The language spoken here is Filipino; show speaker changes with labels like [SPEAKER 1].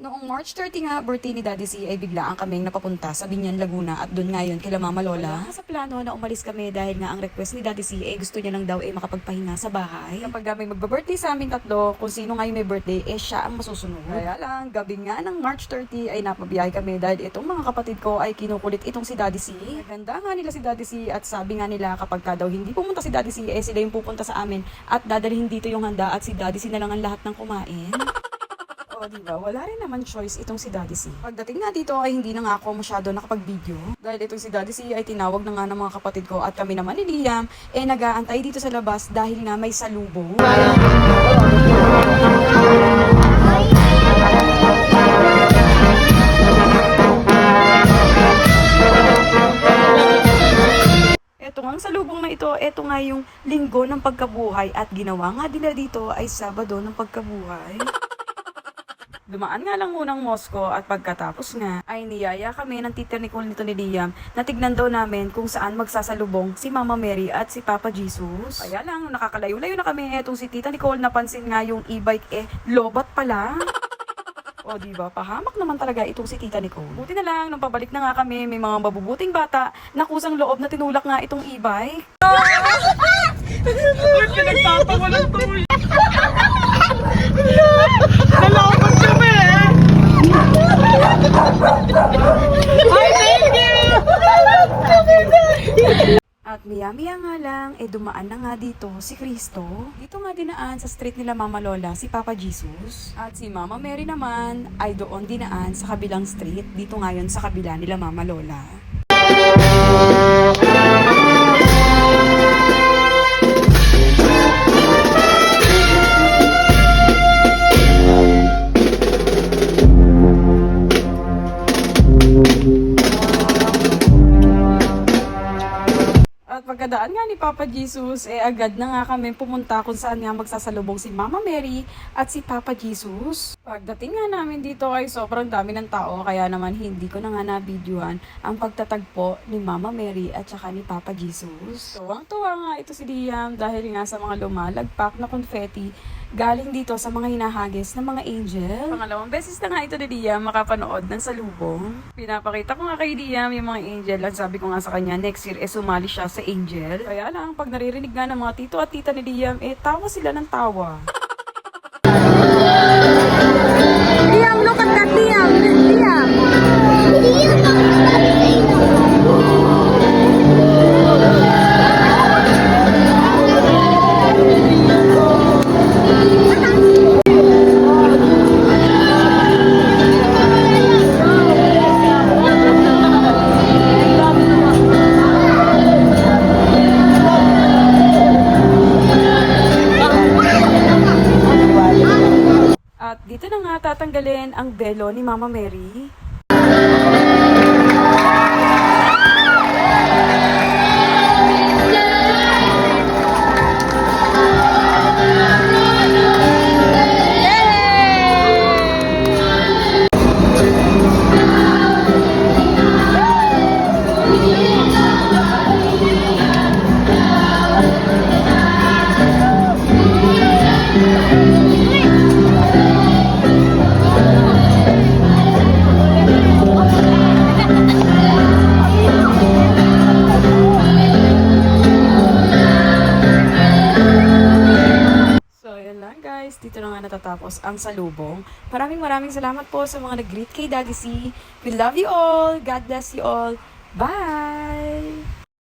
[SPEAKER 1] Noong March 30 nga, birthday ni Daddy C ay biglaan kaming napapunta sa Binyan, Laguna at doon ngayon kila Mama Lola. Wala sa plano na umalis kami dahil nga ang request ni Daddy C ay gusto niya lang daw ay makapagpahinga sa bahay. Kapag may magba-birthday sa amin tatlo, kung sino ngayon may birthday, eh siya ang masusunod. Kaya lang, gabi nga ng March 30 ay napabiyahe kami dahil itong mga kapatid ko ay kinukulit itong si Daddy C. Ganda nga nila si Daddy C at sabi nga nila kapag ka daw hindi pumunta si Daddy C, eh sila yung pupunta sa amin at dadalhin dito yung handa at si Daddy C na lang ang lahat ng kumain. Oo, di ba? Wala rin naman choice itong si Daddy C. Pagdating nga dito ay hindi na nga ako masyado nakapag-video. Dahil itong si Daddy C ay tinawag na nga ng mga kapatid ko at kami naman ni Liam eh nag-aantay dito sa labas dahil nga may salubong. Eto nga, ang salubong na ito, eto nga yung linggo ng pagkabuhay at ginawa nga nila dito ay Sabado ng pagkabuhay. Dumaan nga lang munang Moscow at pagkatapos nga ay niyaya kami ng tita Nicole nito ni Liam na tignan daw namin kung saan magsasalubong si Mama Mary at si Papa Jesus. Kaya lang, nakakalayo-layo na kami etong si tita Nicole napansin nga yung e-bike eh, lobat pala. O, di ba? Pahamak naman talaga itong si Tita Nicole. Buti na lang, nung pabalik na nga kami, may mga mabubuting bata na kusang loob na tinulak nga itong e-bike. At miya-miya nga lang, eh dumaan na nga dito si Kristo. Dito nga dinaan sa street nila Mama Lola si Papa Jesus. At si Mama Mary naman ay doon dinaan sa kabilang street. Dito ngayon sa kabila nila Mama Lola. Pagkadaan nga ni Papa Jesus, eh agad na nga kami pumunta kung saan nga magsasalubong si Mama Mary at si Papa Jesus. Pagdating nga namin dito ay sobrang dami ng tao kaya naman hindi ko na nga nabidyohan ang pagtatagpo ni Mama Mary at saka ni Papa Jesus. Tuwang-tuwa nga ito si Liam dahil nga sa mga lumalagpak na confetti galing dito sa mga hinahagis ng mga angel. Pangalawang beses na nga ito ni Liam makapanood ng salubong. Pinapakita ko nga kay Liam yung mga angel at sabi ko nga sa kanya next year eh sumali siya sa angel. Kaya lang pag naririnig nga ng mga tito at tita ni Liam eh tawa sila ng tawa.
[SPEAKER 2] At
[SPEAKER 1] dito na nga tatanggalin ang belo ni Mama Mary. Natatapos ang salubong. Maraming maraming salamat po sa mga nag-greet kay Daddy. We love you all. God bless you all. Bye!